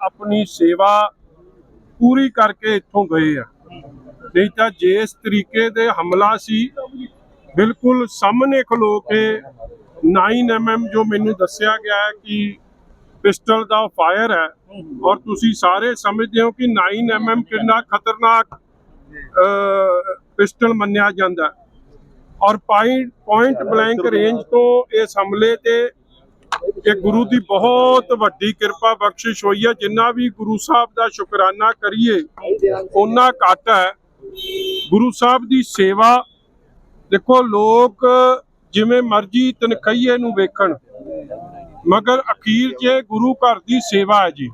ਆਪਣੀ ਸੇਵਾ ਪੂਰੀ ਕਰਕੇ ਇੱਥੋਂ ਗਏ ਆ। ਨਹੀਂ ਤਾਂ ਜਿਸ ਤਰੀਕੇ ਦੇ ਹਮਲਾ ਸੀ, ਬਿਲਕੁਲ ਸਾਹਮਣੇ ਖਲੋ ਕੇ 9mm ਜੋ ਮੈਨੂੰ ਦੱਸਿਆ ਗਿਆ ਹੈ ਕਿ ਪਿਸਟਲ ਦਾ ਫਾਇਰ ਹੈ ਔਰ ਤੁਸੀਂ ਸਾਰੇ ਸਮਝਦੇ ਹੋ ਕਿ 9mm ਕਿੰਨਾ ਖਤਰਨਾਕ ਪਿਸਟਲ ਮੰਨਿਆ ਜਾਂਦਾ ਔਰ ਪੁਆਇੰਟ ਬਲੈਂਕ ਰੇਂਜ ਤੋਂ ਇਸ ਹਮਲੇ ਤੇ ਇਹ ਗੁਰੂ ਦੀ ਬਹੁਤ ਵੱਡੀ ਕਿਰਪਾ ਬਖਸ਼ਿਸ਼ ਹੋਈ ਹੈ। ਜਿੰਨਾ ਵੀ ਗੁਰੂ ਸਾਹਿਬ ਦਾ ਸ਼ੁਕਰਾਨਾ ਕਰੀਏ ਉਹਨਾਂ ਘੱਟ ਹੈ। ਗੁਰੂ ਸਾਹਿਬ ਦੀ ਸੇਵਾ, ਦੇਖੋ ਲੋਕ ਜਿਵੇਂ ਮਰਜ਼ੀ ਤਨਖਈਏ ਨੂੰ ਵੇਖਣ, ਮਗਰ ਅਖੀਰ 'ਚ ਗੁਰੂ ਘਰ ਦੀ ਸੇਵਾ ਹੈ ਜੀ।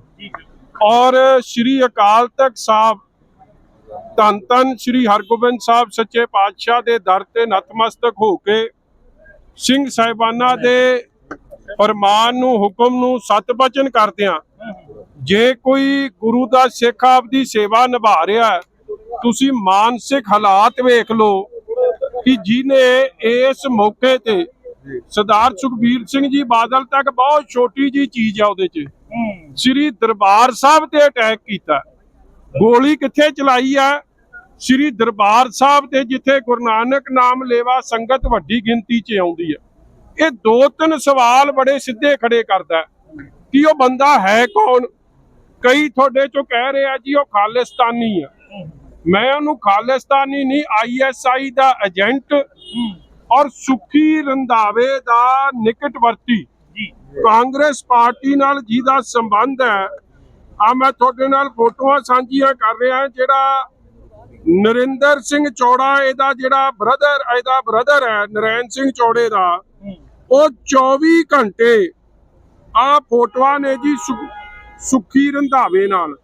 ਔਰ ਸ੍ਰੀ ਅਕਾਲ ਤਖਤ ਸਾਹਿਬ, ਧੰਨ ਧੰਨ ਸ੍ਰੀ ਹਰਗੋਬਿੰਦ ਸਾਹਿਬ ਸੱਚੇ ਪਾਤਸ਼ਾਹ ਦੇ ਦਰ ਤੇ ਨਤਮਸਤਕ ਹੋ ਕੇ ਸਿੰਘ ਸਾਹਿਬਾਨਾਂ ਦੇ ਫਰਮਾਨ ਨੂੰ, ਹੁਕਮ ਨੂੰ ਸਤ ਬਚਨ ਕਰਦਿਆਂ ਜੇ ਕੋਈ ਗੁਰੂ ਦਾ ਸਿੱਖ ਆਪ ਦੀ ਸੇਵਾ ਨਿਭਾ ਰਿਹਾ ਤੁਸੀਂ ਮਾਨਸਿਕ ਹਾਲਾਤ ਵੇਖ ਲਓ ਕਿ ਜਿਨੇ ਇਸ ਮੌਕੇ ਤੇ ਸਰਦਾਰ ਸੁਖਬੀਰ ਸਿੰਘ ਜੀ ਬਾਦਲ ਤੱਕ ਬਹੁਤ ਛੋਟੀ ਜੀ ਚੀਜ਼ ਆ ਉਹਦੇ 'ਚ। ਸ੍ਰੀ ਦਰਬਾਰ ਸਾਹਿਬ ਤੇ ਅਟੈਕ ਕੀਤਾ। ਗੋਲੀ ਕਿੱਥੇ ਚਲਾਈ ਆ? ਸ੍ਰੀ ਦਰਬਾਰ ਸਾਹਿਬ ਤੇ, ਜਿੱਥੇ ਗੁਰੂ ਨਾਨਕ ਨਾਮ ਲੇਵਾ ਸੰਗਤ ਵੱਡੀ ਗਿਣਤੀ 'ਚ ਆਉਂਦੀ ਹੈ ਇਹ ਦੋ ਤਿੰਨ ਸਵਾਲ ਬੜੇ ਸਿੱਧੇ ਖੜੇ ਕਰਦਾ ਕਿ ਉਹ ਬੰਦਾ ਹੈ ਕੌਣ? ਕਈ ਤੁਹਾਡੇ ਚੋਂ ਕਹਿ ਰਹੇ ਜੀ ਉਹ ਖਾਲਿਸਤਾਨੀ ਆ। ਮੈਂ ਉਹਨੂੰ ਖਾਲਿਸਤਾਨੀ ਨਹੀਂ ਆਈਐਸਆਈ ਦਾ ਏਜੰਟ ਔਰ ਸੁਖੀ ਰੰਧਾਵੇ ਦਾ ਨਿਕਟਵਰਤੀ। ਕਾਂਗਰਸ ਪਾਰਟੀ ਨਾਲ ਜਿਹਦਾ ਸੰਬੰਧ ਹੈ ਆ ਮੈਂ ਤੁਹਾਡੇ ਨਾਲ ਫੋਟੋਆਂ ਸਾਂਝੀਆਂ ਕਰ ਰਿਹਾ ਜਿਹੜਾ ਨਰਿੰਦਰ ਸਿੰਘ ਚੌੜਾ ਇਹਦਾ ਜਿਹੜਾ ਬ੍ਰਦਰ ਇਹਦਾ ਬ੍ਰਦਰ ਹੈ ਨਰੈਣ ਸਿੰਘ ਚੌੜੇ ਦਾ। ਉਹ 24 ਘੰਟੇ ਆ ਫੋਟੋਆਂ ਨੇ ਜੀ ਸੁੱਖੀ ਰੰਧਾਵੇ ਨਾਲ।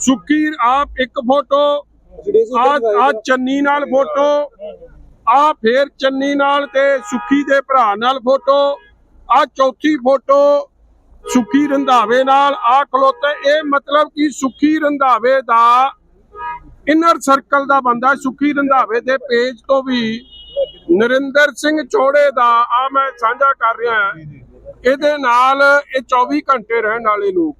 ਸੁੱਖੀ ਆਪ ਇੱਕ ਫੋਟੋ, ਆ ਆ ਚੰਨੀ ਨਾਲ ਫੋਟੋ, ਆ ਫੇਰ ਚੰਨੀ ਨਾਲ ਤੇ ਸੁੱਖੀ ਦੇ ਭਰਾ ਨਾਲ ਫੋਟੋ, ਆ ਚੌਥੀ ਫੋਟੋ ਸੁੱਖੀ ਰੰਧਾਵੇ ਨਾਲ, ਆ ਖਲੋਤੇ। ਇਹ ਮਤਲਬ ਕਿ ਸੁੱਖੀ ਰੰਧਾਵੇ ਦਾ ਇਨਰ ਸਰਕਲ ਦਾ ਬੰਦਾ ਸੁੱਖੀ ਰੰਧਾਵੇ ਦੇ ਪੇਜ ਤੋਂ ਵੀ ਨਰਿੰਦਰ ਸਿੰਘ ਚੋੜੇ ਦਾ ਆ ਮੈਂ ਸਾਂਝਾ ਕਰ ਰਿਹਾ ਹਾਂ। ਇਹਦੇ ਨਾਲ ਇਹ 24 ਘੰਟੇ ਰਹਿਣ ਵਾਲੇ ਲੋਕ।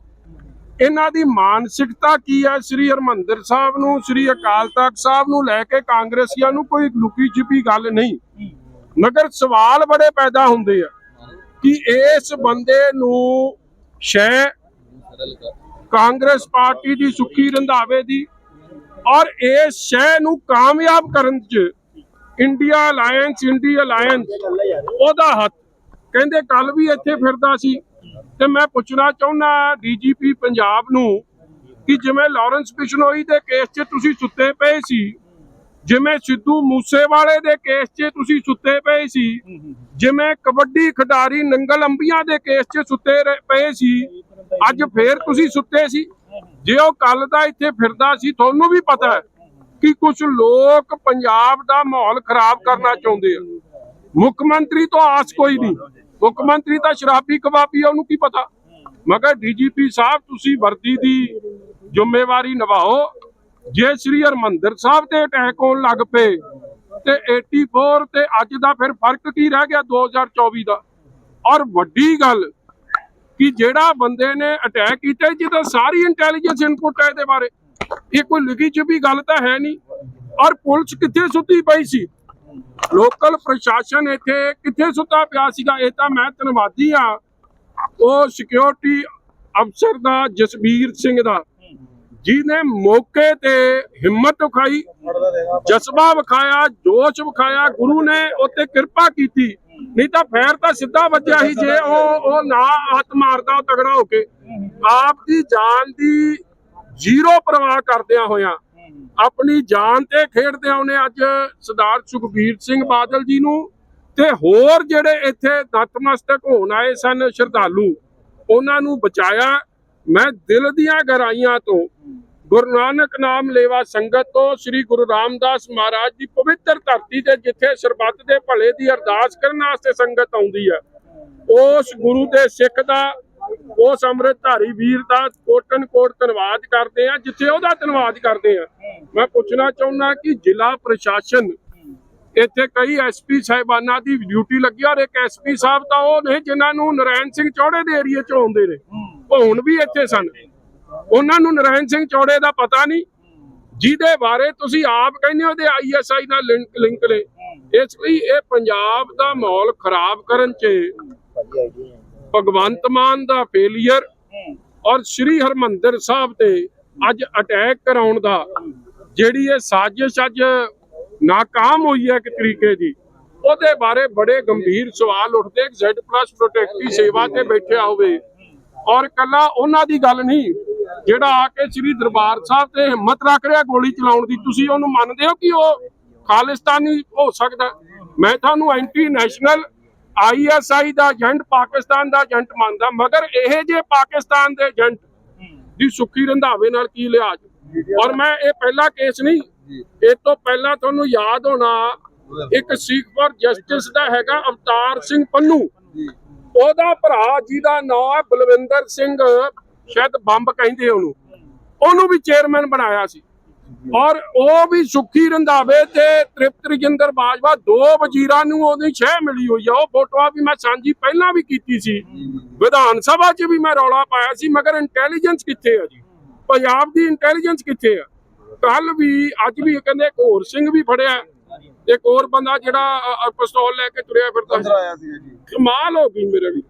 ਇਹਨਾਂ ਦੀ ਮਾਨਸਿਕਤਾ ਕੀ ਹੈ ਸ੍ਰੀ ਹਰਮੰਦਰ ਸਾਹਿਬ ਨੂੰ ਸ੍ਰੀ ਅਕਾਲ ਤਖਤ ਸਾਹਿਬ ਨੂੰ ਲੈ ਕੇ ਕਾਂਗਰਸੀਆਂ ਨੂੰ ਕੋਈ ਲੁਕੀ ਛਿਪੀ ਗੱਲ ਨਹੀਂ। ਮਗਰ ਸਵਾਲ ਬੜੇ ਪੈਦਾ ਹੁੰਦੇ ਆ ਕਿ ਇਸ ਬੰਦੇ ਨੂੰ ਸ਼ੈ ਕਾਂਗਰਸ ਪਾਰਟੀ ਦੀ ਸੁੱਖੀ ਰੰਧਾਵੇ ਦੀ ਔਰ ਇਸ ਸ਼ੈ ਨੂੰ ਕਾਮਯਾਬ ਕਰਨ ਚ ਇੰਡੀਆ ਅਲਾਈਅੰਸ ਇੰਡੀਆ ਅਲਾਈਅੰਸ ਉਹਦਾ ਹੱਥ। ਕਹਿੰਦੇ ਕੱਲ ਵੀ ਇੱਥੇ ਫਿਰਦਾ ਸੀ। ਤੇ ਮੈਂ ਪੁੱਛਣਾ ਚਾਹੁੰਦਾ ਡੀਜੀਪੀ ਪੰਜਾਬ ਨੂੰ ਕਿ ਜਿਵੇਂ ਲਾਰੈਂਸ ਬਿਸ਼ਨੋਈ ਦੇ ਕੇਸ 'ਚ ਤੁਸੀਂ ਸੁੱਤੇ ਪਏ ਸੀ, ਜਿਵੇਂ ਸਿੱਧੂ ਮੂਸੇਵਾਲੇ ਦੇ ਕੇਸ 'ਚ ਤੁਸੀਂ ਸੁੱਤੇ ਪਏ ਸੀ, ਜਿਵੇਂ ਕਬੱਡੀ ਖਿਡਾਰੀ ਨੰਗਲ ਅੰਬੀਆਂ ਦੇ ਕੇਸ 'ਚ ਸੁੱਤੇ ਪਏ ਸੀ, ਅੱਜ ਫੇਰ ਤੁਸੀਂ ਸੁੱਤੇ ਸੀ? ਜੇ ਉਹ ਕੱਲ ਦਾ ਇੱਥੇ ਫਿਰਦਾ ਸੀ, ਤੁਹਾਨੂੰ ਵੀ ਪਤਾ ਹੈ। ਕਿ ਕੁਝ ਲੋਕ ਪੰਜਾਬ ਦਾ ਮਾਹੌਲ ਖਰਾਬ ਕਰਨਾ ਚਾਹੁੰਦੇ ਆ। ਮੁੱਖ ਮੰਤਰੀ ਤੋਂ ਆਸ ਕੋਈ ਨਹੀਂ। ਮੁੱਖ ਮੰਤਰੀ ਤਾਂ ਸ਼ਰਾਬੀ ਕਬਾਬੀ ਆ, ਉਹਨੂੰ ਕੀ ਪਤਾ? ਮਗਰ ਡੀਜੀਪੀ ਸਾਹਿਬ, ਤੁਸੀਂ ਵਰਦੀ ਦੀ ਜ਼ਿੰਮੇਵਾਰੀ ਨਿਭਾਓ। ਜੇ ਸ੍ਰੀ ਹਰਮੰਦਰ ਸਾਹਿਬ ਤੇ ਅਟੈਕ ਹੋਣ ਲੱਗ ਪਏ, ਤੇ 84 ਤੇ ਅੱਜ ਦਾ ਫਿਰ ਫ਼ਰਕ ਕੀ ਰਹਿ ਗਿਆ 2024 ਦਾ? ਔਰ ਵੱਡੀ ਗੱਲ ਕਿ ਜਿਹੜਾ ਬੰਦੇ ਨੇ ਅਟੈਕ ਕੀਤਾ, ਜਿਹਦਾ ਸਾਰੀ ਇੰਟੈਲੀਜੈਂਸ ਇਨਪੁਟ ਹੈ ਇਹਦੇ ਬਾਰੇ ਇਹ ਕੋਈ ਲਿਖੀ ਛੁਪੀ ਗੱਲ ਤਾਂ ਹੈ ਨਹੀਂ। ਔਰ ਪੁਲਿਸ ਕਿੱਥੇ ਸੁੱਤੀ ਪਈ ਸੀ? ਲੋਕਲ ਪ੍ਰਸ਼ਾਸਨ ਇੱਥੇ ਕਿੱਥੇ ਸੁੱਤਾ ਪਿਆ ਸੀਗਾ? ਇਹ ਤਾਂ ਮੈਂ ਧੰਨਵਾਦੀ ਆ ਉਹ ਸਿਕਿਉਰਿਟੀ ਅਫਸਰ ਦਾ, ਜਸਬੀਰ ਸਿੰਘ ਦਾ, ਜਿਹਨੇ ਮੌਕੇ ਤੇ ਹਿੰਮਤ ਵਿਖਾਈ, ਜਜ਼ਬਾ ਵਿਖਾਇਆ, ਜੋਸ਼ ਵਿਖਾਇਆ, ਗੁਰੂ ਨੇ ਉੱਤੇ ਕਿਰਪਾ ਕੀਤੀ। ਨਹੀਂ ਤਾਂ ਫੇਰ ਤਾਂ ਸਿੱਧਾ ਵੱਜਿਆ ਸੀ ਜੇ ਉਹ ਉਹ ਨਾ ਹੱਥ ਮਾਰਦਾ ਤਗੜਾ ਹੋ ਕੇ। ਆਪ ਦੀ ਜਾਨ ਦੀ ਜ਼ੀਰੋ ਪਰਵਾਹ ਕਰਦਿਆਂ ਹੋਇਆਂ ਆਪਣੀ ਜਾਨ ਤੇ ਖੇਡਦਿਆਂ ਉਹਨੇ ਅੱਜ ਸਰਦਾਰ ਸੁਖਬੀਰ ਸਿੰਘ ਬਾਦਲ ਜੀ ਨੂੰ ਤੇ ਹੋਰ ਜਿਹੜੇ ਇੱਥੇ ਨਤਮਸਤਕ ਹੋਣ ਆਏ ਸਨ ਸ਼ਰਧਾਲੂ ਉਹਨਾਂ ਨੂੰ ਬਚਾਇਆ। ਮੈਂ ਦਿਲ ਦੀਆਂ ਗਹਿਰਾਈਆਂ ਤੋਂ ਗੁਰੂ ਨਾਨਕ ਨਾਮ ਲੇਵਾ ਸੰਗਤ ਤੋਂ ਸ੍ਰੀ ਗੁਰੂ ਰਾਮਦਾਸ ਮਹਾਰਾਜ ਦੀ ਪਵਿੱਤਰ ਧਰਤੀ ਤੇ ਜਿੱਥੇ ਸਰਬੱਤ ਦੇ ਭਲੇ ਦੀ ਅਰਦਾਸ ਕਰਨ ਵਾਸਤੇ ਸੰਗਤ ਆਉਂਦੀ ਹੈ। ਉਸ ਗੁਰੂ ਦੇ ਸਿੱਖ ਦਾ ਉਸ ਅੰਮ੍ਰਿਤਧਾਰੀ ਵੀਰ ਦਾ ਕੋਟਨ ਕੋਟ ਧੰਨਵਾਦ ਕਰਦੇ ਆ, ਜਿੱਥੇ ਉਹਦਾ ਧੰਨਵਾਦ ਕਰਦੇ ਆ। ਮੈਂ ਪੁੱਛਣਾ ਚਾਹੁੰਦਾ ਕਿ ਜ਼ਿਲ੍ਹਾ ਪ੍ਰਸ਼ਾਸਨ, ਇੱਥੇ ਕਈ ਐਸਪੀ ਸਾਹਿਬਾਨਾਂ ਦੀ ਡਿਊਟੀ ਲੱਗੀ ਔਰ ਇੱਕ ਐਸਪੀ ਸਾਹਿਬ ਤਾਂ ਉਹ ਨੇ ਜਿਨ੍ਹਾਂ ਨੂੰ ਨਰੈਣ ਸਿੰਘ ਚੌੜੇ ਦੇ ਏਰੀਏ ਚ ਆਉਂਦੇ ਨੇ। ਉਹ ਹੁਣ ਵੀ ਇੱਥੇ ਸਨ। ਉਹਨਾਂ ਨੂੰ ਨਰਾਇਣ ਸਿੰਘ ਚੌੜੇ ਦਾ ਪਤਾ ਨਹੀਂ। ਜਿਹਦੇ ਬਾਰੇ ਤੁਸੀਂ ਆਪ ਕਹਿੰਦੇ ਹੋ, ਉਹਦੇ ਆਈਐਸਆਈ ਨਾਲ ਲਿੰਕ ਲਿੰਕ ਨੇ। ਇਸ ਲਈ ਇਹ ਪੰਜਾਬ ਦਾ ਮਾਹੌਲ ਖਰਾਬ ਕਰਨ 'ਚ ਭਗਵੰਤ ਮਾਨ ਦਾ ਫੇਲਿਅਰ ਔਰ ਸ੍ਰੀ ਹਰਮੰਦਰ ਸਾਹਿਬ ਤੇ ਅੱਜ ਅਟੈਕ ਕਰਾਉਣ ਦਾ, ਜਿਹੜੀ ਇਹ ਸਾਜ਼ਿਸ਼ ਅੱਜ ਨਾਕਾਮ ਹੋਈ ਹੈ ਇੱਕ ਤਰੀਕੇ ਦੀ, ਉਹਦੇ ਬਾਰੇ ਬੜੇ ਗੰਭੀਰ ਸਵਾਲ ਉੱਠਦੇ ਜ਼ੈਡ ਪਲੱਸ ਪ੍ਰੋਟੈਕਟੀ ਸੇਵਾ ਤੇ ਬੈਠਿਆ ਹੋਵੇ। ਔਰ ਕੱਲਾ ਉਹਨਾਂ ਦੀ ਗੱਲ ਨਹੀਂ, ਜਿਹੜਾ ਆ ਕੇ ਸ੍ਰੀ ਦਰਬਾਰ ਸਾਹਿਬ ਤੇ ਹਿੰਮਤ ਰੱਖ ਰਿਹਾ ਗੋਲੀ ਚਲਾਉਣ ਦੀ, ਤੁਸੀਂ ਉਹਨੂੰ ਮੰਨਦੇ ਹੋ ਕਿ ਉਹ ਖਾਲਿਸਤਾਨੀ ਹੋ ਸਕਦਾ? ਮੈਂ ਤੁਹਾਨੂੰ ਐਂਟੀ ਨੈਸ਼ਨਲ ਆਈਐਸਆਈ ਦਾ ਏਜੰਟ ਪਾਕਿਸਤਾਨ ਦਾ ਏਜੰਟ ਮੰਨਦਾ ਮਗਰ ਇਹ ਜੇ ਪਾਕਿਸਤਾਨ ਦੇ ਏਜੰਟ ਦੀ ਸੁੱਖੀ ਰੰਧਾਵੇ ਨਾਲ ਕੀ ਲਿਹਾਜ਼ ਔਰ ਮੈਂ ਇਹ ਪਹਿਲਾ ਕੇਸ ਨਹੀਂ ਇਹ ਤੋਂ ਪਹਿਲਾਂ ਤੁਹਾਨੂੰ ਯਾਦ ਹੋਣਾ ਇੱਕ ਸਿੱਖ ਫॉर ਜਸਟਿਸ ਦਾ ਹੈਗਾ ਅਵਤਾਰ ਸਿੰਘ ਪੰਨੂ। ਉਹਦਾ ਭਰਾ ਜਿਹਦਾ ਨਾਮ ਹੈ ਬਲਵਿੰਦਰ ਸਿੰਘ ਸ਼ਾਇਦ ਬੰਬ ਕਹਿੰਦੇ ਉਹਨੂੰ। ਉਹਨੂੰ ਵੀ ਚੇਅਰਮੈਨ ਬਣਾਇਆ ਸੀ। ਔਰ ਉਹ ਵੀ ਸੁੱਖੀ ਰੰਧਾਵੇ ਤੇ ਤ੍ਰਿਪਤ ਰਜਿੰਦਰ ਬਾਜਵਾ ਦੋ ਵਜ਼ੀਰਾਂ ਨੂੰ ਉਹਦੀ ਛੇ ਮਿਲੀ ਹੋਈ ਆ। ਉਹ ਫੋਟੋਆਂ ਵੀ ਮੈਂ ਸਾਂਝੀ ਪਹਿਲਾਂ ਵੀ ਕੀਤੀ ਸੀ। ਵਿਧਾਨ ਸਭਾ 'ਚ ਵੀ ਮੈਂ ਰੌਲਾ ਪਾਇਆ ਸੀ ਮਗਰ ਇੰਟੈਲੀਜੈਂਸ ਕਿੱਥੇ ਆ ਜੀ? ਪੰਜਾਬ ਦੀ ਇੰਟੈਲੀਜੈਂਸ ਕਿੱਥੇ ਆ? ਕੱਲ ਵੀ ਅੱਜ ਵੀ ਕਹਿੰਦੇ ਇੱਕ ਹੋਰ ਸਿੰਘ ਵੀ ਫੜਿਆ। ਇੱਕ ਹੋਰ ਬੰਦਾ ਜਿਹੜਾ ਪਿਸਤੌਲ ਲੈ ਕੇ ਤੁਰਿਆ ਫਿਰਦਾ ਆਇਆ ਸੀ ਜੀ। ਕਮਾਲ ਹੋ ਗਈ ਮੇਰੇ ਵੀ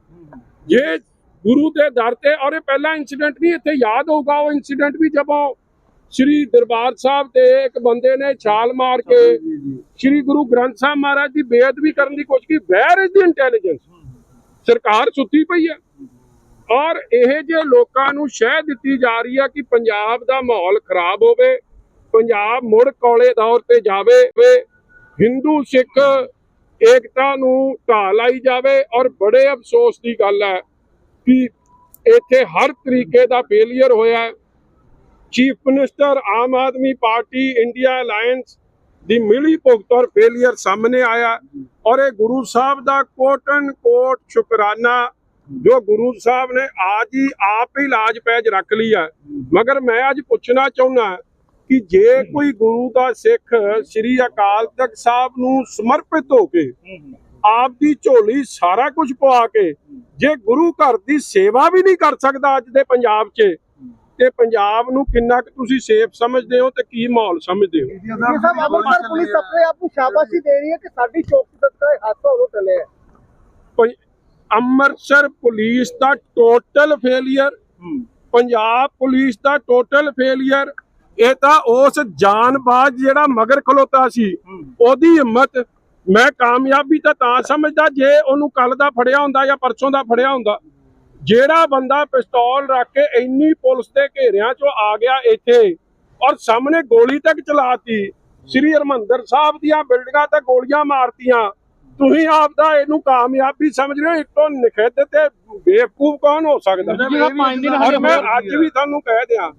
ਜੇ ਗੁਰੂ ਦੇ ਦਰ ਤੇ ਔਰ ਇਹ ਪਹਿਲਾ ਇਨਸੀਡੈਂਟ ਨਹੀਂ ਇੱਥੇ ਯਾਦ ਹੋਊਗਾ ਉਹ ਇਨਸੀਡੈਂਟ ਵੀ ਜਦੋਂ ਸ੍ਰੀ ਦਰਬਾਰ ਸਾਹਿਬ ਤੇ ਇੱਕ ਬੰਦੇ ਨੇ ਛਾਲ ਮਾਰ ਕੇ ਸ੍ਰੀ ਗੁਰੂ ਗ੍ਰੰਥ ਸਾਹਿਬ ਮਹਾਰਾਜ ਦੀ ਬੇਅਦਬੀ ਕਰਨ ਦੀ ਕੋਸ਼ਿਸ਼ ਕੀਤੀ। ਵੈਰ ਇਜ਼ ਦੀ ਇੰਟੈਲੀਜੈਂਸ ਸਰਕਾਰ ਸੁੱਤੀ ਪਈ ਹੈ। ਔਰ ਇਹ ਜੇ ਲੋਕਾਂ ਨੂੰ ਸ਼ਹਿ ਦਿੱਤੀ ਜਾ ਰਹੀ ਹੈ ਕਿ ਪੰਜਾਬ ਦਾ ਮਾਹੌਲ ਖਰਾਬ ਹੋਵੇ ਪੰਜਾਬ ਮੁੜ ਕੌਲੇ ਦੌਰ ਤੇ ਜਾਵੇ ਹਿੰਦੂ ਸਿੱਖ ਏਕਤਾ ਨੂੰ ਢਾਹ ਲਾਈ ਜਾਵੇ। ਔਰ ਬੜੇ ਅਫਸੋਸ ਦੀ ਗੱਲ ਹੈ ਕਿ ਇੱਥੇ ਹਰ ਤਰੀਕੇ ਦਾ ਫੇਲਿਅਰ ਹੋਇਆ ਹੈ। Chief minister Aam Aadmi Party India alliance ਦੀ ਮਿਲੀ ਭੁਗਤ ਔਰ ਫੇਲਿਅਰ ਸਾਹਮਣੇ ਆਇਆ। ਔਰ ਇਹ ਗੁਰੂ ਸਾਹਿਬ ਦਾ ਕੋਟਨ ਕੋਟ ਸ਼ੁਕਰਾਨਾ, ਜੋ ਗੁਰੂ ਸਾਹਿਬ ਨੇ ਅੱਜ ਹੀ ਆਪ ਹੀ ਲਾਜ ਪੈਜ ਰੱਖ ਲਈ ਹੈ ਮਗਰ ਮੈਂ ਅੱਜ ਪੁੱਛਣਾ ਚਾਹੁੰਦਾ ਕਿ ਜੇ ਕੋਈ ਗੁਰੂ ਦਾ ਸਿੱਖ ਸ੍ਰੀ ਅਕਾਲ ਤਖਤ ਸਾਹਿਬ ਨੂੰ ਸਮਰਪਿਤ ਹੋ ਕੇ ਆਪ ਦੀ ਝੋਲੀ ਸਾਰਾ ਕੁਝ ਪਵਾ ਕੇ, ਜੇ ਗੁਰੂ ਘਰ ਦੀ ਸੇਵਾ ਵੀ ਨਹੀਂ ਕਰ ਸਕਦਾ ਅੱਜ ਦੇ ਪੰਜਾਬ 'ਚ ਤੇ ਪੰਜਾਬ ਨੂੰ ਕਿੰਨਾ ਕੁ ਤੁਸੀਂ ਸੇਫ ਸਮਝਦੇ ਹੋ ਤੇ ਕੀ ਮਾਹੌਲ ਸਮਝਦੇ ਹੋ? ਇਹ ਸਭ ਅੰਮ੍ਰਿਤਸਰ ਪੁਲਿਸ ਆਪਣੇ ਆਪ ਨੂੰ ਸ਼ਾਬਾਸ਼ੀ ਦੇ ਰਹੀ ਹੈ ਕਿ ਸਾਡੀ ਚੌਕੀ ਸਦਕਾ ਇਹ ਹਾਦਸਾ ਉਦੋਂ ਟਲਿਆ ਹੈ। ਪੰ- ਅੰਮ੍ਰਿਤਸਰ ਪੁਲਿਸ ਦਾ ਟੋਟਲ ਫੇਲਿਅਰ ਪੰਜਾਬ ਪੁਲਿਸ ਦਾ ਟੋਟਲ ਫੇਲਿਅਰ ਇਹ ਤਾਂ ਉਸ ਜਾਨਬਾਜ਼ ਜਿਹੜਾ ਮਗਰ ਖਲੋਤਾ ਸੀ ਉਹਦੀ ਹਿੰਮਤ। ਮੈਂ ਕਾਮਯਾਬੀ ਤਾਂ ਤਾਂ ਸਮਝਦਾ ਜੇ ਉਹਨੂੰ ਕੱਲ ਦਾ ਫੜਿਆ ਹੁੰਦਾ ਜਾਂ ਪਰਸੋਂ ਦਾ ਫੜਿਆ ਹੁੰਦਾ ਜਿਹੜਾ ਬੰਦਾ ਪਿਸਤੌਲ ਰੱਖ ਕੇ ਇੰਨੀ ਪੁਲਿਸ ਦੇ ਘੇਰਿਆਂ ਚੋਂ ਆ ਗਿਆ ਇੱਥੇ ਔਰ ਸਾਹਮਣੇ ਗੋਲੀ ਤੱਕ ਚਲਾਤੀ ਸ੍ਰੀ ਹਰਮੰਦਰ ਸਾਹਿਬ ਦੀਆਂ ਬਿਲਡਿੰਗਾਂ ਤੇ ਗੋਲੀਆਂ ਮਾਰਤੀਆਂ। ਤੁਸੀਂ ਆਪ ਦਾ ਇਹਨੂੰ ਕਾਮਯਾਬੀ ਸਮਝ ਰਹੇ ਹੋ? ਇਤੋਂ ਨਿਖੇਧ ਤੇ ਬੇਵਕੂਫ ਕੌਣ ਹੋ ਸਕਦਾ? ਔਰ ਮੈਂ ਅੱਜ ਵੀ ਤੁਹਾਨੂੰ ਕਹਿ ਦਿਆਂ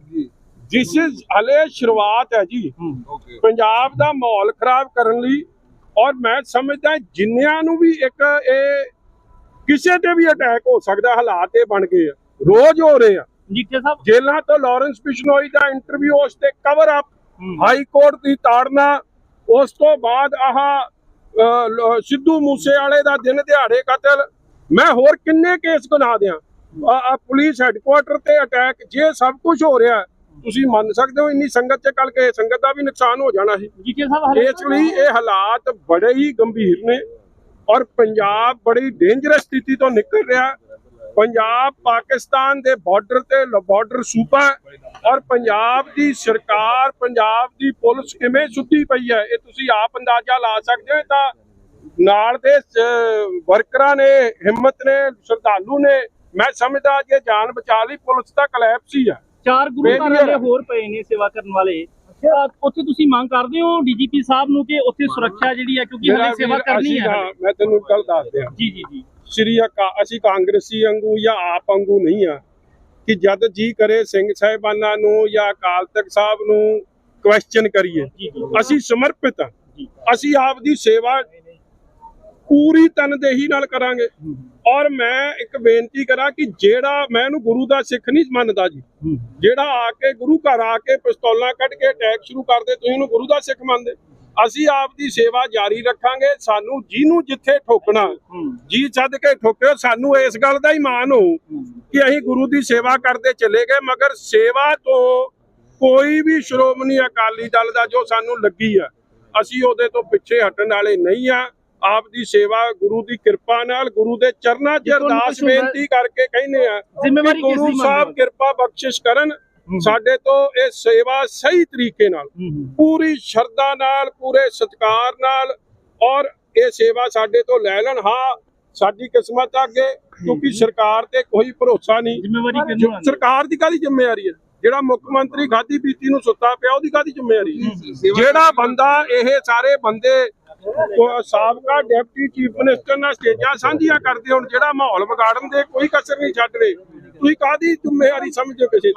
ਜਿਸ ਹਲੇ ਸ਼ੁਰੂਆਤ ਹੈ ਜੀ। ਪੰਜਾਬ ਦਾ ਮਾਹੌਲ ਖਰਾਬ ਕਰਨ ਲਈ ਔਰ ਮੈਂ ਸਮਝਦਾ ਜਿੰਨਿਆਂ ਨੂੰ ਵੀ ਇੱਕ ਇਹ ਕਿਸੇ ਤੇ ਵੀ ਅਟੈਕ ਹੋ ਸਕਦਾ ਹਾਲਾਤ ਇਹ ਬਣ ਗਏ ਆ। ਰੋਜ਼ ਹੋ ਰਹੇ ਆ। ਜੀਕੇ ਸਾਹਿਬ ਜੇਲ੍ਹਾਂ ਤੋਂ ਲਾਰੈਂਸ ਬਿਸ਼ਨੋਈ ਦਾ ਇੰਟਰਵਿਊ ਉਸ ਤੇ ਕਵਰ ਅਪ ਹਾਈ ਕੋਰਟ ਦੀ ਤਾੜਨਾ ਉਸ ਤੋਂ ਬਾਅਦ ਆਹ ਸਿੱਧੂ ਮੂਸੇ ਵਾਲੇ ਦਾ ਦਿਨ ਦਿਹਾੜੇ ਕਤਲ। ਮੈਂ ਹੋਰ ਕਿੰਨੇ ਕੇਸ ਬਣਾ ਦਿਆਂ। ਆ ਪੁਲਿਸ ਹੈੱਡਕੁਆਟਰ ਤੇ ਅਟੈਕ ਜੇ ਸਭ ਕੁਝ ਹੋ ਰਿਹਾ ਤੁਸੀਂ ਮੰਨ ਸਕਦੇ ਹੋ ਇੰਨੀ ਸੰਗਤ ਚ ਕੱਲ ਕੇ ਸੰਗਤ ਦਾ ਵੀ ਨੁਕਸਾਨ ਹੋ ਜਾਣਾ ਸੀ। ਇਸ ਲਈ ਇਹ ਹਾਲਾਤ ਬੜੇ ਹੀ ਗੰਭੀਰ ਨੇ। ਔਰ ਪੰਜਾਬ ਬੜੀ ਡੇਂਜਰਸ ਸਥਿਤੀ ਤੋਂ ਨਿਕਲ ਰਿਹਾ। ਪੰਜਾਬ ਪਾਕਿਸਤਾਨ ਦੇ ਬਾਰਡਰ ਤੇ ਬਾਰਡਰ ਸੂਬਾ ਔਰ ਪੰਜਾਬ ਦੀ ਸਰਕਾਰ ਪੰਜਾਬ ਦੀ ਪੁਲਿਸ ਕਿਵੇਂ ਸੁੱਤੀ ਪਈ ਹੈ ਇਹ ਤੁਸੀਂ ਆਪ ਅੰਦਾਜ਼ਾ ਲਾ ਸਕਦੇ ਹੋ ਤਾਂ ਨਾਲ ਦੇ ਵਰਕਰਾਂ ਨੇ ਹਿੰਮਤ ਨੇ ਸ਼ਰਧਾਲੂ ਨੇ ਮੈਂ ਸਮਝਦਾ ਜੇ ਜਾਨ ਬਚਾ ਲਈ ਪੁਲਿਸ ਦਾ ਕਲੈਪਸ ਹੀ ਹੈ ਚਾਰ ਗੁਰੂ ਘਰ ਹੈ। ਹੋਰ ਪਏ ਨੇ ਸੇਵਾ ਕਰਨ ਵਾਲੇ ਤਾਂ ਉੱਥੇ ਤੁਸੀਂ ਮੰਗ ਕਰਦੇ ਹੋ ਡੀਜੀਪੀ ਸਾਹਿਬ ਨੂੰ ਕਿ ਉੱਥੇ ਸੁਰੱਖਿਆ ਜਿਹੜੀ ਹੈ ਕਿਉਂਕਿ ਹਲੇ ਸੇਵਾ ਕਰਨੀ ਹੈ। ਮੈਂ ਤੈਨੂੰ ਗੱਲ ਦੱਸ ਦਿਆਂ। ਜੀ ਜੀ ਜੀ। ਸ਼੍ਰੀ ਅਕਾ ਅਸੀਂ ਕਾਂਗਰਸੀ ਵਾਂਗੂ ਜਾਂ ਆਪ ਵਾਂਗੂ ਨਹੀਂ ਆ ਕਿ ਜਦ ਜੀ ਕਰੇ ਸਿੰਘ ਸਾਹਿਬਾਨਾਂ ਨੂੰ ਜਾਂ ਅਕਾਲ ਤਖਤ ਸਾਹਿਬ ਨੂੰ ਕੁਐਸਚਨ ਕਰੀਏ। ਅਸੀਂ ਸਮਰਪਿਤ ਆ। ਅਸੀਂ ਆਪ ਦੀ ਸੇਵਾ ਪੂਰੀ ਤਨਦੇਹੀ ਨਾਲ ਕਰਾਂਗੇ। ਔਰ ਮੈਂ ਇੱਕ ਬੇਨਤੀ ਕਰਾਂ ਕਿ ਜਿਹੜਾ ਮੈਂ ਇਹਨੂੰ ਗੁਰੂ ਦਾ ਸਿੱਖ ਨਹੀਂ ਮੰਨਦਾ ਜੀ, ਜਿਹੜਾ ਆ ਕੇ ਗੁਰੂ ਘਰ ਆ ਕੇ ਪਿਸਤੌਲਾਂ ਕੱਢ ਕੇ ਅਟੈਕ ਸ਼ੁਰੂ ਕਰਦੇ, ਤੁਸੀਂ ਇਹਨੂੰ ਗੁਰੂ ਦਾ ਸਿੱਖ ਮੰਨਦੇ। ਅਸੀਂ ਆਪ ਦੀ ਸੇਵਾ ਜਾਰੀ ਰੱਖਾਂਗੇ, ਸਾਨੂੰ ਜਿਹਨੂੰ ਜਿੱਥੇ ਠੋਕਣਾ, ਜੀ ਛੱਡ ਕੇ ਠੋਕਿਓ, ਸਾਨੂੰ ਇਸ ਗੱਲ ਦਾ ਹੀ ਮਾਣ ਹੋ ਕਿ ਅਸੀਂ ਗੁਰੂ ਦੀ ਸੇਵਾ ਕਰਦੇ ਚਲੇ ਗਏ, ਮਗਰ ਸੇਵਾ ਤੋਂ ਕੋਈ ਵੀ ਸ਼੍ਰੋਮਣੀ ਅਕਾਲੀ ਦਲ ਦਾ ਜੋ ਸਾਨੂੰ ਲੱਗੀ ਆ, ਅਸੀਂ ਉਹਦੇ ਤੋਂ ਪਿੱਛੇ ਹਟਣ ਵਾਲੇ ਨਹੀਂ ਆ। ਆਪ ਦੀ ਸੇਵਾ ਗੁਰੂ ਦੀ ਕਿਰਪਾ ਨਾਲ ਗੁਰੂ ਦੇ ਚਰਨਾਂ 'ਚ ਅਰਦਾਸ ਬੇਨਤੀ ਕਰਕੇ ਕਹਿੰਦੇ ਆ ਜ਼ਿੰਮੇਵਾਰੀ ਗੁਰੂ ਸਾਹਿਬ? ਕਿਰਪਾ ਬਖਸ਼ਿਸ਼ ਕਰਨ। ਸਾਡੇ ਤੋਂ ਇਹ ਸੇਵਾ ਸਹੀ ਤਰੀਕੇ ਨਾਲ ਪੂਰੀ ਸ਼ਰਧਾ ਨਾਲ ਪੂਰੇ ਸਤਿਕਾਰ ਨਾਲ ਔਰ ਇਹ ਸੇਵਾ ਸਾਡੇ ਤੋਂ ਲੈ ਲੈਣ। ਹਾਂ ਸਾਡੀ ਕਿਸਮਤ ਆ ਅੱਗੇ ਕਿਉਂਕਿ ਸਰਕਾਰ ਤੇ ਕੋਈ ਭਰੋਸਾ ਨਹੀਂ। ਜ਼ਿੰਮੇਵਾਰੀ ਸਰਕਾਰ ਦੀ ਕਾਦੀ ਜ਼ਿੰਮੇਵਾਰੀ ਹੈ? ਜਿਹੜਾ ਮੁੱਖ ਮੰਤਰੀ ਖਾਦੀ ਪੀਤੀ ਨੂੰ ਸੁੱਤਾ ਪਿਆ ਉਹਦੀ ਕਾਦੀ ਜ਼ਿੰਮੇਵਾਰੀ ਹੈ? ਜਿਹੜਾ ਬੰਦਾ ਇਹ ਸਾਰੇ ਬੰਦੇ ਸਾਬਕਾ ਡਿਪਟੀ ਚੀਫ ਮਿਨਿਸਟਰ ਨਾਲ ਸਟੇਜਾਂ ਸਾਂਝੀਆਂ ਕਰਦੇ ਹੁਣ, ਜਿਹੜਾ ਮਾਹੌਲ ਵਿਗਾੜਨ ਦੇ ਕੋਈ ਕਸਰ ਨਹੀਂ ਛੱਡ ਰਹੇ। ਤੁਸੀਂ ਕਾਦੀ ਜ਼ਿੰਮੇਵਾਰੀ ਸਮਝੋ ਕਿਸੇ ਦੀ?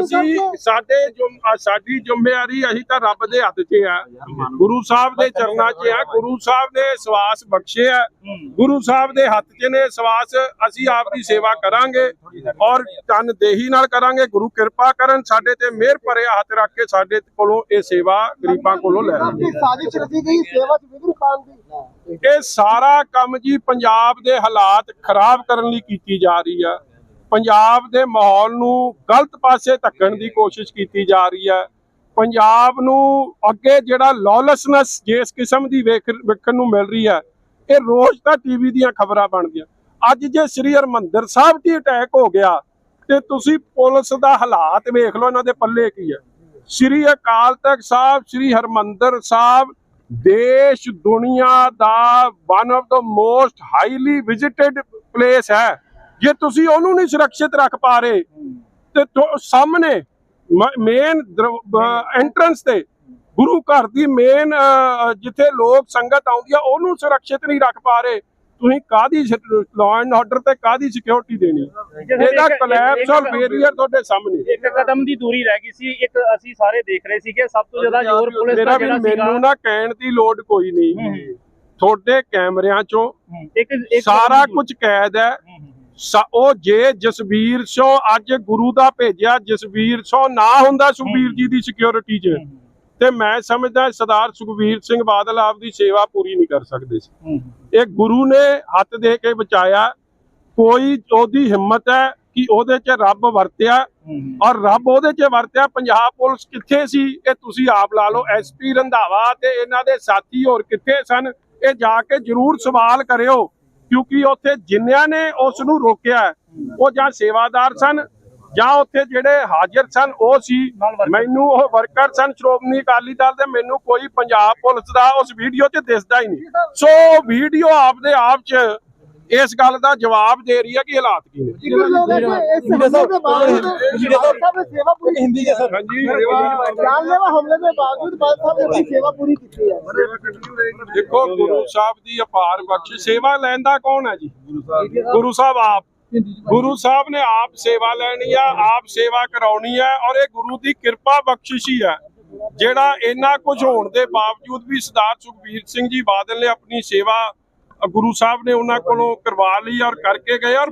ਅਸੀਂ ਸਾਡੇ ਸਾਡੀ ਜ਼ਿੰਮੇਵਾਰੀ ਅਸੀਂ ਤਾਂ ਰੱਬ ਦੇ ਹੱਥ 'ਚ ਆ। ਗੁਰੂ ਸਾਹਿਬ ਦੇ ਚਰਨਾਂ 'ਚ ਆ। ਗੁਰੂ ਸਾਹਿਬ ਨੇ ਸਵਾਸ ਬਖਸ਼ਿਆ ਗੁਰੂ ਸਾਹਿਬ ਦੇ ਹੱਥ 'ਚ ਨੇ ਸਵਾਸ। ਅਸੀਂ ਆਪ ਦੀ ਸੇਵਾ ਕਰਾਂਗੇ ਔਰ ਤਨ ਦੇਹੀ ਨਾਲ ਕਰਾਂਗੇ। ਗੁਰੂ ਕਿਰਪਾ ਕਰਨ ਸਾਡੇ ਤੇ ਮਿਹਰ ਭਰਿਆ ਹੱਥ ਰੱਖ ਕੇ ਸਾਡੇ ਕੋਲੋਂ ਇਹ ਸੇਵਾ ਗਰੀਬਾਂ ਕੋਲੋਂ ਲੈ ਲੈਣ ਆਪਣੀ ਸਾਜ਼ਿਸ਼ ਰਚੀ ਗਈ ਸੇਵਾ ਚ ਵਿਗੜ ਪਾਉਣ ਦੀ। ਇਹ ਸਾਰਾ ਕੰਮ ਜੀ ਪੰਜਾਬ ਦੇ ਹਾਲਾਤ ਖਰਾਬ ਕਰਨ ਲਈ ਕੀਤੀ ਜਾ ਰਹੀ ਆ। ਪੰਜਾਬ ਦੇ ਮਾਹੌਲ ਨੂੰ ਗਲਤ ਪਾਸੇ ਧੱਕਣ ਦੀ ਕੋਸ਼ਿਸ਼ ਕੀਤੀ ਜਾ ਰਹੀ ਹੈ। ਪੰਜਾਬ ਨੂੰ ਅੱਗੇ ਜਿਹੜਾ ਲੌਲੈਸਨੈਸ ਜਿਸ ਕਿਸਮ ਦੀ ਵੇਖ, ਵੇਖਣ ਨੂੰ ਮਿਲ ਰਹੀ ਹੈ, ਇਹ ਰੋਜ਼ ਤਾਂ ਟੀਵੀ ਦੀਆਂ ਖਬਰਾਂ ਬਣਦੀਆਂ। ਅੱਜ ਜੇ ਸ੍ਰੀ ਹਰਮੰਦਰ ਸਾਹਿਬ ਦੀ ਅਟੈਕ ਹੋ ਗਿਆ, ਤੇ ਤੁਸੀਂ ਪੁਲਿਸ ਦਾ ਹਾਲਾਤ ਵੇਖ ਲਓ, ਇਹਨਾਂ ਦੇ ਪੱਲੇ ਕੀ ਹੈ। ਸ੍ਰੀ ਅਕਾਲ ਤਖਤ ਸਾਹਿਬ, ਸ੍ਰੀ ਹਰਮੰਦਰ ਸਾਹਿਬ, ਦੇਸ਼ ਦੁਨੀਆ ਦਾ one of the most highly visited place ਹੈ। ਜੇ ਤੁਸੀਂ ਉਹਨੂੰ ਨਹੀਂ ਸੁਰੱਖਿਅਤ ਰੱਖ ਪਾ ਰਹੇ ਤੇ ਸਾਹਮਣੇ ਮੇਨ ਐਂਟਰੈਂਸ ਤੇ ਗੁਰੂ ਘਰ ਦੀ ਮੇਨ ਜਿੱਥੇ ਲੋਕ ਸੰਗਤ ਆਉਂਦੀ ਆ ਉਹਨੂੰ ਸੁਰੱਖਿਅਤ ਨਹੀਂ ਰੱਖ ਪਾ ਰਹੇ। ਤੁਸੀਂ ਕਾਦੀ ਲਾਅ ਐਂਡ ਆਰਡਰ ਤੇ ਕਾਦੀ ਸਿਕਿਉਰਿਟੀ ਦੇਣੀ? ਇਹਦਾ ਕੋਲੈਪਸ ਔਰ ਬੈਰੀਅਰ ਤੁਹਾਡੇ ਸਾਹਮਣੇ। ਇੱਕ ਕਦਮ ਦੀ ਦੂਰੀ ਰਹਿ ਗਈ ਸੀ। ਇੱਕ ਅਸੀਂ ਸਾਰੇ ਦੇਖ ਰਹੇ ਸੀਗੇ। ਸਭ ਤੋਂ ਜ਼ਿਆਦਾ ਜ਼ੋਰ ਪੁਲਿਸ ਦਾ ਜਿਹੜਾ ਸੀਗਾ ਮੈਨੂੰ ਨਾ ਕਹਿਣ ਦੀ ਲੋੜ ਕੋਈ ਨਹੀਂ। ਤੁਹਾਡੇ ਕੈਮਰਿਆਂ ਚੋਂ ਸਾਰਾ ਕੁਝ ਕੈਦ ਹੈ। ਉਹ ਜੇ ਜਸਵੀਰ ਸਿੰਘ ਅੱਜ ਗੁਰੂ ਦਾ ਭੇਜਿਆ ਜਸਵੀਰ ਸਿੰਘ ਨਾ ਹੁੰਦਾ ਸੁਖਬੀਰ ਜੀ ਦੀ ਸਿਕਿਉਰਿਟੀ 'ਚ। ਤੇ ਮੈਂ ਸਮਝਦਾ ਸਰਦਾਰ ਸੁਖਬੀਰ ਸਿੰਘ ਬਾਦਲ ਆਪ ਦੀ ਸੇਵਾ ਪੂਰੀ ਨਹੀਂ ਕਰ ਸਕਦੇ ਸੀ। ਇਹ ਗੁਰੂ ਨੇ ਹੱਥ ਦੇ ਕੇ ਬਚਾਇਆ। ਕੋਈ ਉਹਦੀ ਹਿੰਮਤ ਹੈ ਕਿ ਉਹਦੇ 'ਚ ਰੱਬ ਵਰਤਿਆ। ਔਰ ਰੱਬ ਉਹਦੇ 'ਚ ਵਰਤਿਆ। ਪੰਜਾਬ ਪੁਲਿਸ ਕਿੱਥੇ ਸੀ? ਇਹ ਤੁਸੀਂ ਆਪ ਲਾ ਲਓ। ਐਸਪੀ ਰੰਧਾਵਾ ਤੇ ਇਹਨਾਂ ਦੇ ਸਾਥੀ ਹੋਰ ਕਿੱਥੇ ਸਨ? ਇਹ ਜਾ ਕੇ ਜ਼ਰੂਰ ਸਵਾਲ ਕਰਿਓ। ਕਿਉਂਕਿ ਉੱਥੇ ਜਿੰਨਿਆਂ ਨੇ ਉਸ ਨੂੰ ਰੋਕਿਆ ਉਹ ਜਾਂ ਸੇਵਾਦਾਰ ਸਨ, ਜਾਂ ਉੱਥੇ ਜਿਹੜੇ ਹਾਜ਼ਰ ਸਨ, ਉਹ ਸੀ। ਮੈਨੂੰ ਉਹ ਵਰਕਰ ਸਨ, ਸ਼੍ਰੋਮਣੀ ਅਕਾਲੀ ਦਲ ਦੇ, ਮੈਨੂੰ ਕੋਈ ਪੰਜਾਬ ਪੁਲਿਸ ਦਾ ਉਸ ਵੀਡੀਓ 'ਚ ਦਿਸਦਾ ਹੀ ਨਹੀਂ। ਸੋ ਵੀਡੀਓ ਆਪਦੇ ਆਪ 'ਚ ਇਸ ਗੱਲ ਦਾ ਜਵਾਬ ਦੇ ਰਹੀ ਹੈ ਕਿ ਹਾਲਾਤ ਕੀ ਨੇ। ਜਿਗਰ ਲੋਕ ਹੈ ਕਿ ਇਸ ਹਮਲੇ ਦੇ ਬਾਵਜੂਦ ਬਾਦਲ ਸਾਹਿਬ ਨੇ ਸੇਵਾ ਪੂਰੀ ਹਿੰਦੀ ਹੈ। ਸਰ। ਹਾਂਜੀ ਜਾਨਲੇਵਾ ਹਮਲੇ ਦੇ ਬਾਵਜੂਦ ਬਾਦਲ ਸਾਹਿਬ ਨੇ ਆਪਣੀ ਸੇਵਾ ਪੂਰੀ ਕੀਤੀ ਹੈ। ਦੇਖੋ ਗੁਰੂ ਸਾਹਿਬ ਦੀ ਅਪਾਰ ਬਖਸ਼ ਸੇਵਾ ਲੈਂਦਾ ਕੌਣ ਹੈ ਜੀ? ਗੁਰੂ ਸਾਹਿਬ ਆਪ। ਗੁਰੂ ਸਾਹਿਬ ਨੇ ਆਪ ਸੇਵਾ ਲੈਣੀ ਆ ਆਪ ਸੇਵਾ ਕਰਾਉਣੀ ਹੈ ਔਰ ਇਹ ਗੁਰੂ ਦੀ ਕਿਰਪਾ ਬਖਸ਼ਿਸ਼ ਹੀ ਹੈ ਜਿਹੜਾ ਇੰਨਾ ਕੁਝ ਹੋਣ ਦੇ ਬਾਵਜੂਦ ਵੀ ਸਰਦਾਰ ਸੁਖਬੀਰ ਸਿੰਘ ਜੀ ਬਾਦਲ ਨੇ ਆਪਣੀ ਸੇਵਾ ਗੁਰੂ ਸਾਹਿਬ ਨੇ ਉਹਨਾਂ ਕੋਲੋਂ ਕਰਵਾ ਲਈ ਔਰ ਕਰਕੇ ਗਏ ਔਰ